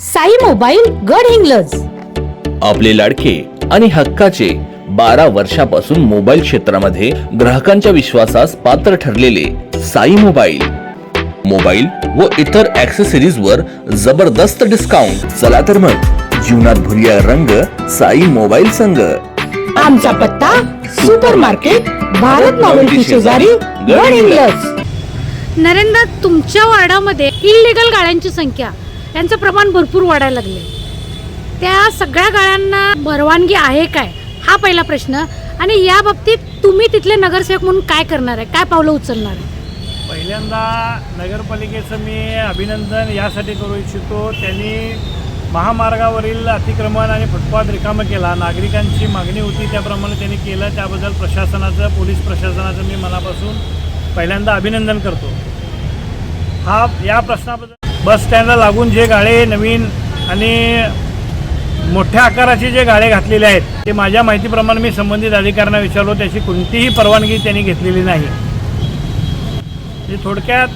Sai mobile गड हिंग्लज. आपले लाडके आणि हक्काचे बारा वर्षापासून मोबाईल क्षेत्रामध्ये ग्राहकांच्या विश्वासास पात्र ठरलेले साई मोबाईल. मोबाईल व इतर ऍक्सेसरीज वर जबरदस्त डिस्काउंट चला तर मग जीवनात भुरिया रंग साई मोबाईल संघ आमचा पत्ता सुपर मार्केट भारत नॉवेल्टी शेजारी गड हिंग्लज. नरेंद्र तुमच्या वार्डामध्ये इलिगल गाड्यांची संख्या. यांचं प्रमाण भरपूर वाढायला लागले. त्या सगळ्या गाळ्यांना परवानगी आहे काय? हा पहिला प्रश्न. आणि या बाबतीत तुम्ही तिथले नगरसेवक म्हणून काय करणार आहे? काय पावलं उचलणार आहे? पहिल्यांदा नगरपालिकेचं मी अभिनंदन यासाठी करू इच्छितो. त्यांनी महामार्गावरील अतिक्रमण आणि फुटपाथ रिकामं केला. नागरिकांची मागणी होती त्याप्रमाणे त्यांनी केलं. त्याबद्दल प्रशासनाचं पोलीस प्रशासनाचं मी मनापासून पहिल्यांदा अभिनंदन करतो. हा या प्रश्नाबद्दल बस स्टँडला लागून जे गाळे नवीन आणि मोठ्या आकाराचे जे गाळे घातलेले आहेत ते माझ्या माहितीप्रमाणे मी संबंधित अधिकाऱ्यांना विचारलो त्याची कोणतीही परवानगी त्यांनी घेतलेली नाही. म्हणजे थोडक्यात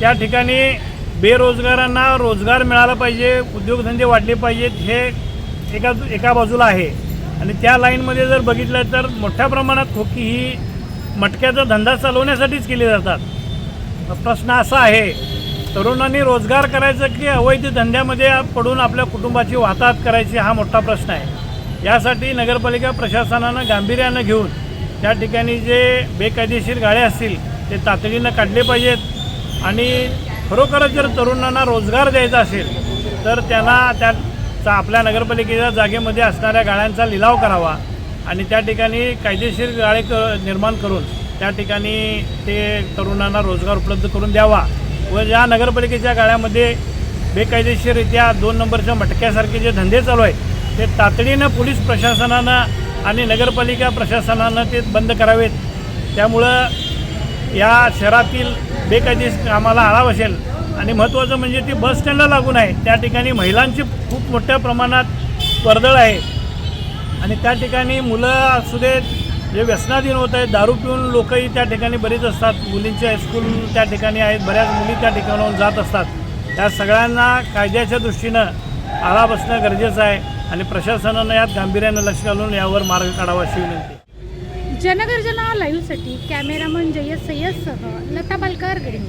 त्या ठिकाणी बेरोजगारांना रोजगार मिळाला पाहिजे उद्योगधंदे वाढले पाहिजेत हे एका एका बाजूला आहे. आणि त्या लाईनमध्ये जर बघितलं तर मोठ्या प्रमाणात खोकी ही मटक्याचा धंदा चालवण्यासाठीच केली जातात. प्रश्न असा आहे तरुणांनी रोजगार करायचा की अवैध धंद्यामध्ये पडून आपल्या कुटुंबाची वाहतात करायची हा मोठा प्रश्न आहे. यासाठी नगरपालिका प्रशासनानं गांभीर्यानं घेऊन त्या ठिकाणी जे बेकायदेशीर गाड्या असतील ते तातडीनं काढले पाहिजेत. आणि खरोखरच जर तरुणांना रोजगार द्यायचा असेल तर त्यांना त्या चा- आपल्या नगरपालिकेच्या जागेमध्ये असणाऱ्या गाड्यांचा लिलाव करावा आणि त्या ठिकाणी कायदेशीर गाळे क निर्माण करून त्या ठिकाणी ते तरुणांना रोजगार उपलब्ध करून द्यावा. व ज्या नगरपालिकेच्या गाड्यामध्ये बेकायदेशीररित्या दोन नंबरच्या मटक्यासारखे जे धंदे चालू आहेत ते तातडीनं पोलीस प्रशासनानं आणि नगरपालिका प्रशासनानं ते बंद करावेत. त्यामुळं या शहरातील बेकायदेशीर कामाला आळा बसेल. आणि महत्त्वाचं म्हणजे ती बस स्टँडला लागून आहे. त्या ठिकाणी महिलांची खूप मोठ्या प्रमाणात वर्दळ आहे. आणि त्या ठिकाणी मुलं असू देत जे व्यसनाधीन होत आहेत दारू पिऊन लोकही त्या ठिकाणी बरीच असतात. मुलींचे हायस्कूल त्या ठिकाणी आहेत बऱ्याच मुली त्या ठिकाणाहून जात असतात. त्या सगळ्यांना कायद्याच्या दृष्टीनं आळा बसणं गरजेचं आहे आणि प्रशासनानं यात गांभीर्यानं लक्ष घालून यावर मार्ग काढावा अशी विनंती. जनगर्जना लाईव्हसाठी कॅमेरामन जयस सय्यदसह लता बालकर गडिंग